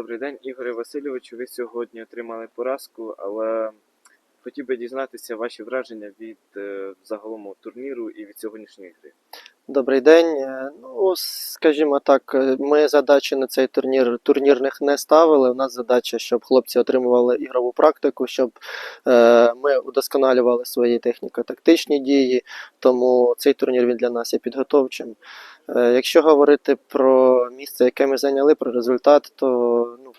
Добрий день, Ігоре Васильовичу. Ви сьогодні отримали поразку, але хотів би дізнатися ваші враження від е, загалом турніру і від сьогоднішньої гри. Добрий день. Е, Ну, скажімо так, е, ми задачі на цей турнір турнірних не ставили. У нас задача, щоб хлопці отримували ігрову практику, щоб е, ми удосконалювали свої техніко-тактичні дії. Тому цей турнір він для нас є підготовчим. Е, якщо говорити про місце, яке ми зайняли, про результат, то ну,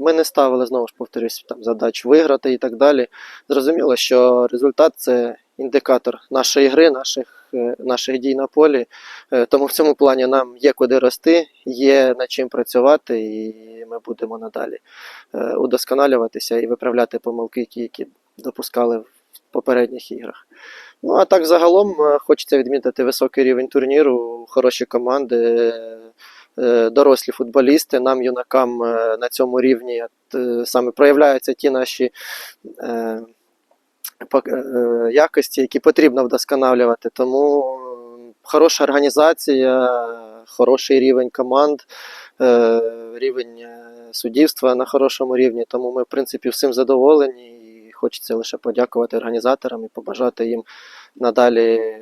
ми не ставили знову ж повторюсь там задач виграти і так далі. Зрозуміло, що результат це індикатор нашої гри, наших, е, наших дій на полі. Е, Тому в цьому плані нам є куди рости, є над чим працювати, і ми будемо надалі е, удосконалюватися і виправляти помилки, які, які допускали в попередніх іграх. Ну а так загалом хочеться відмітити високий рівень турніру, хороші команди, дорослі футболісти. Нам, юнакам, на цьому рівні саме проявляються ті наші. Якості, які потрібно вдосконалювати. Тому е, хороша організація, хороший рівень команд, е, рівень е, суддівства на хорошому рівні. Тому ми, в принципі, всім задоволені. І хочеться лише подякувати організаторам і побажати їм надалі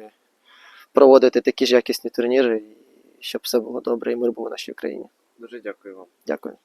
проводити такі ж якісні турніри, щоб все було добре і мир був у нашій країні. Дуже дякую вам. Дякую.